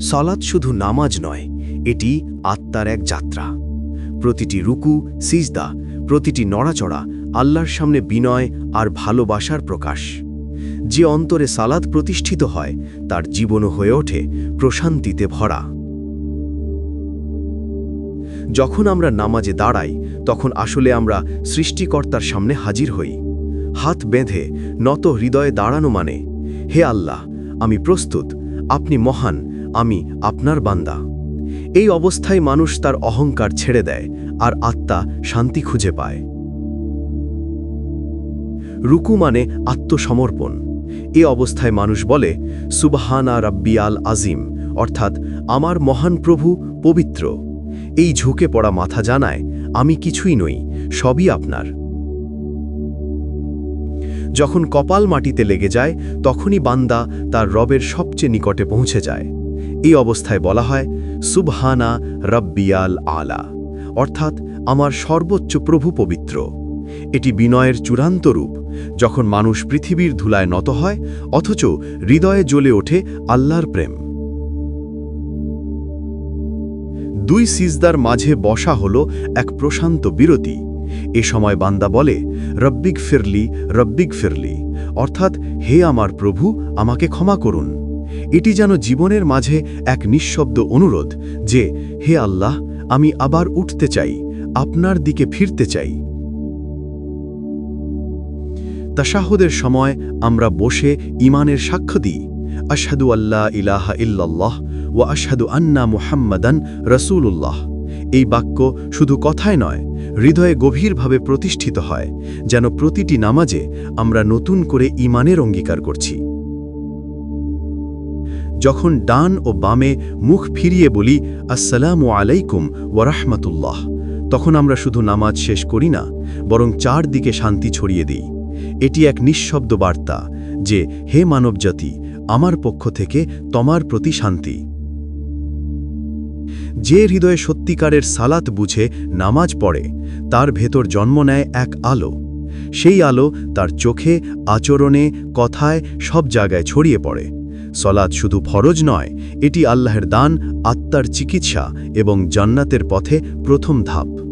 সলাৎ শুধু নামাজ নয়, এটি আত্মার এক যাত্রা। প্রতিটি রুকু, সিজদা, প্রতিটি নড়াচড়া আল্লাহর সামনে বিনয় আর ভালোবাসার প্রকাশ। যে অন্তরে সালাদ প্রতিষ্ঠিত হয়, তার জীবনও হয়ে ওঠে প্রশান্তিতে ভরা। যখন আমরা নামাজে দাঁড়াই, তখন আসলে আমরা সৃষ্টিকর্তার সামনে হাজির হই। হাত বেঁধে নত হৃদয়ে দাঁড়ানো মানে হে আল্লাহ, আমি প্রস্তুত, আপনি মহান আমি আপনার বান্দা। এই অবস্থায় মানুষ তার অহংকার ছেড়ে দেয় আর আত্মা শান্তি খুঁজে পায়। রুকু মানে আত্মসমর্পণ। এ অবস্থায় মানুষ বলে, সুবহানা রাব্বিয়াল আজিম অর্থাৎ, আমার মহান প্রভু পবিত্র। এই ঝুঁকে পড়া মাথা জানায়, আমি কিছুই নই, সবই আপনার। যখন কপাল মাটিতে লেগে যায়, তখনই বান্দা তার রবের সবচেয়ে নিকটে পৌঁছে যায়। এই অবস্থায় বলা হয়, সুবহানা রব্বিয়াল আলা অর্থাৎ আমার সর্বোচ্চ প্রভু পবিত্র। এটি বিনয়ের চূড়ান্ত রূপ, যখন মানুষ পৃথিবীর ধুলায় নত হয়, অথচ হৃদয়ে জ্বলে ওঠে আল্লাহর প্রেম। দুই সিজদার মাঝে বসা হল এক প্রশান্ত বিরতি। এ সময় বান্দা বলে রব্বিক ফিরলি রব্বিক ফিরলি অর্থাৎ, হে আমার প্রভু, আমাকে ক্ষমা করুন এটি যেন জীবনের মাঝে এক নিঃশব্দ অনুরোধ যে, হে আল্লাহ, আমি আবার উঠতে চাই, আপনার দিকে ফিরতে চাই। তাশাহুদের সময় আমরা বসে ইমানের সাক্ষ্য দিই। আশহাদু আল্লাহ ইলাহা ইল্লাল্লাহ ও আশহাদু আন্না মুহাম্মাদান রসুল্লাহ এই বাক্য শুধু কথায় নয়, হৃদয়ে গভীরভাবে প্রতিষ্ঠিত হয়, যেন প্রতিটি নামাজে আমরা নতুন করে ইমানের অঙ্গীকার করছি। যখন ডান ও বামে মুখ ফিরিয়ে বলি, আসসালামু আলাইকুম ওয়ারাহমাতুল্লাহ তখন আমরা শুধু নামাজ শেষ করি না, বরং চারদিকে শান্তি ছড়িয়ে দিই। এটি এক নিঃশব্দ বার্তা যে, হে মানবজাতি, আমার পক্ষ থেকে তোমার প্রতি শান্তি। যে হৃদয়ে সত্যিকারের সালাত বুঝে নামাজ পড়ে, তার ভেতর জন্ম নেয় এক আলো। সেই আলো তার চোখে, আচরণে, কথায় সব জায়গায় ছড়িয়ে পড়ে। সলাদ শুধু ফরজ নয় এটি আল্লাহের দান আত্মার চিকিৎসা এবং জান্নাতের পথে প্রথম ধাপ।